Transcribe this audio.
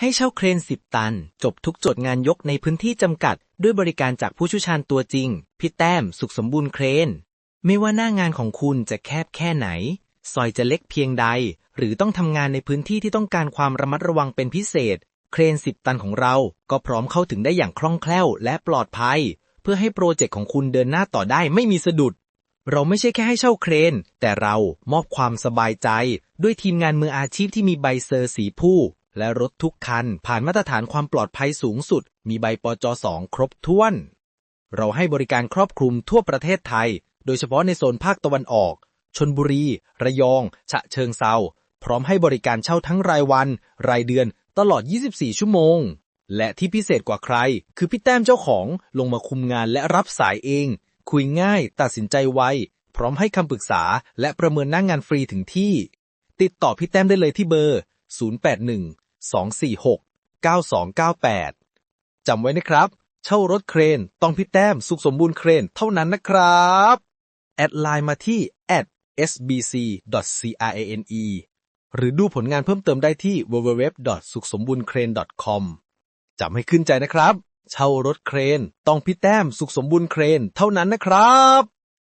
ให้เช่าเครน 10 ตัน จบทุกโจทย์งานยกในพื้นที่จำกัด ด้วยบริการจากผู้ชี่ยวชาญตัวจริง พี่แต้ม สุขสมบูรณ์เครน ไม่ว่าหน้างานของคุณจะแคบแค่ไหน ซอยจะเล็กเพียงใด หรือต้องทำงานในพื้นที่ที่ต้องการความระมัดระวังเป็นพิเศษ เครน 10 ตันของเราก็พร้อมเข้าถึงได้อย่างคล่องแคล่วและปลอดภัย เพื่อให้โปรเจกต์ของคุณเดินหน้าต่อได้ไม่มีสะดุด เราไม่ใช่แค่ให้เช่าเครน แต่เรามอบความสบายใจ ด้วยทีมงานมืออาชีพที่มีใบเซอร์สีผู้ และรถทุกคันผ่านมาตรฐานความปลอดภัยสูงสุด มีใบปจ2ครบถ้วน เราให้บริการครอบคลุมทั่วประเทศไทย โดยเฉพาะในโซนภาคตะวันออก ชนบุรี ระยอง ฉะเชิงเซา พร้อมให้บริการเช่าทั้งรายวัน รายเดือน ตลอด 24 ชั่วโมง และที่พิเศษกว่าใคร คือพี่แต้มเจ้าของลงมาคุมงานและรับสายเอง คุยง่าย ตัดสินใจไว พร้อมให้คำปรึกษา และประเมินหน้างงานฟรีถึงที่ ติดต่อพี่แต้มได้เลยที่เบอร์ 081 246 9298 จำไว้นะครับ เช่ารถเครนต้องพี่แต้มสุขสมบูรณ์เครนเท่านั้นนะครับ แอดไลน์มาที่ at @sbc.crane หรือดูผลงานเพิ่มเติมได้ที่ www. สุขสมบูรณ์เครน .com จำให้ขึ้นใจนะครับ เช่ารถเครนต้องพี่แต้มสุขสมบูรณ์เครนเท่านั้นนะครับ